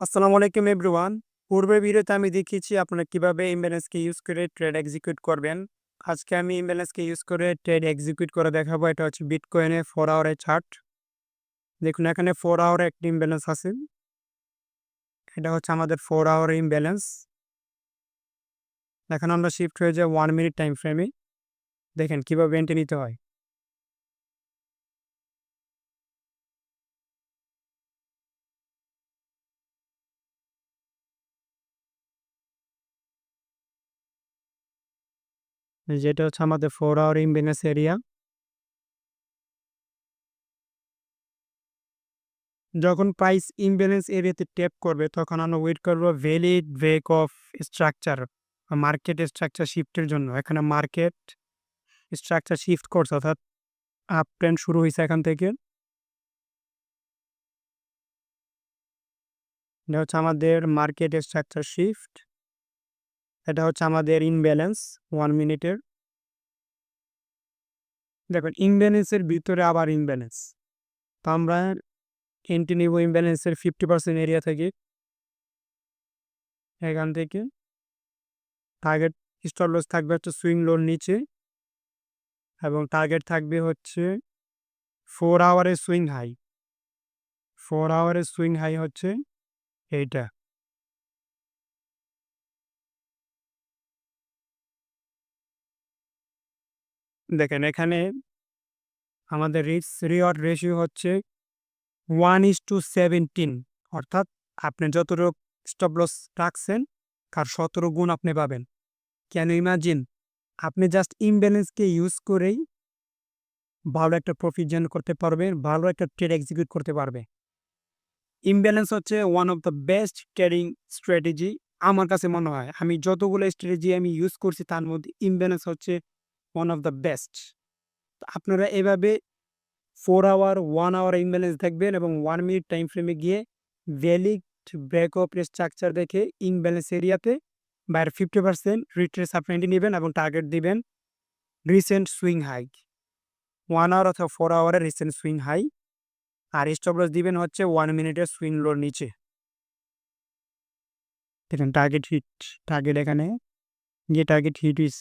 আসসালামু আলাইকুম এভরিওয়ান। পূর্বের ভিডিওতে আমি দেখিয়েছি আপনারা কীভাবে ইমব্যালেন্সকে ইউজ করে ট্রেড এক্সিকিউট করবেন। আজকে আমি ইমব্যালেন্সকে ইউজ করে ট্রেড এক্সিকিউট করে দেখাবো। এটা হচ্ছে বিটকয়েনের ফোর আওয়ারের চার্ট দেখুন, এখানে ফোর আওয়ারে একটি ইমব্যালেন্স আছে। এটা হচ্ছে আমাদের ফোর আওয়ার ইমব্যালেন্স এখন আমরা শিফট হয়ে যাই ওয়ান মিনিট টাইম ফ্রেমে দেখেন কীভাবে এন্ট্রি নিতে হয়। যেটা হচ্ছে আমাদের ফোর আওয়ার ইমব্যালেন্স এরিয়া যখন প্রাইস ইমব্যালেন্স এরিয়াতে ট্যাপ করবে, তখন আমরা ওয়েট করব valid break of structure market structure শিফটের জন্য। এখানে মার্কেট স্ট্রাকচার শিফট করছে, অর্থাৎ আপ ট্রেন্ড শুরু হয়েছে এখান থেকে। এটা হচ্ছে আমাদের মার্কেট স্ট্রাকচার শিফট এটা হচ্ছে আমাদের ইনব্যালেন্স ওয়ান মিনিটের দেখুন ইমব্যালেন্সের ভিতরে আবার ইমব্যালেন্স তো আমরা এন্ট্রি নিব ইমব্যালেন্সের ফিফটি পার্সেন্ট এরিয়া থেকে এখান থেকে টার্গেট স্টপ লস থাকবে হচ্ছে সুইং লোর নিচে এবং টার্গেট থাকবে হচ্ছে ফোর আওয়ারের সুইং হাই ফোর আওয়ারের সুইং হাই হচ্ছে এইটা। দেখেন, এখানে আমাদের রিস্ক রিওয়ার্ড রেশিও হচ্ছে ওয়ান ইস টু সেভেন্টিন অর্থাৎ আপনি যতটুকু স্টপ লস রাখছেন, তার সতেরো গুণ আপনি পাবেন। কেন ইমাজিন আপনি জাস্ট ইমব্যালেন্সকে ইউজ করেই ভালো একটা প্রফিট জেনারেট করতে পারবেন ভালো একটা ট্রেড এক্সিকিউট করতে পারবে। ইমব্যালেন্স হচ্ছে one of the best trading strategy আমার কাছে মনে হয়। আমি যতগুলো স্ট্র্যাটেজি আমি ইউজ করছি, তার মধ্যে ইমব্যালেন্স হচ্ছে ওয়ান অফ দ্য বেস্ট আপনারা এভাবে four hour one hour imbalance দেখবেন এবং ওয়ান মিনিট টাইম ফ্রেমে গিয়ে ভ্যালিড ব্রেক অফ স্ট্রাকচার দেখে ইমব্যালেন্স এরিয়াতে বাইরে ফিফটি পার্সেন্ট রিট্রেস আপনি নেবেন এবং টার্গেট দিবেন recent swing high one hour অথবা ফোর আওয়ারের রিসেন্ট সুইং হাই আর স্টপ লস দিবেন হচ্ছে ওয়ান মিনিটের সুইং লোর নিচে। দেখেন টার্গেট হিট টার্গেট এখানে। যে টার্গেট হিট ইস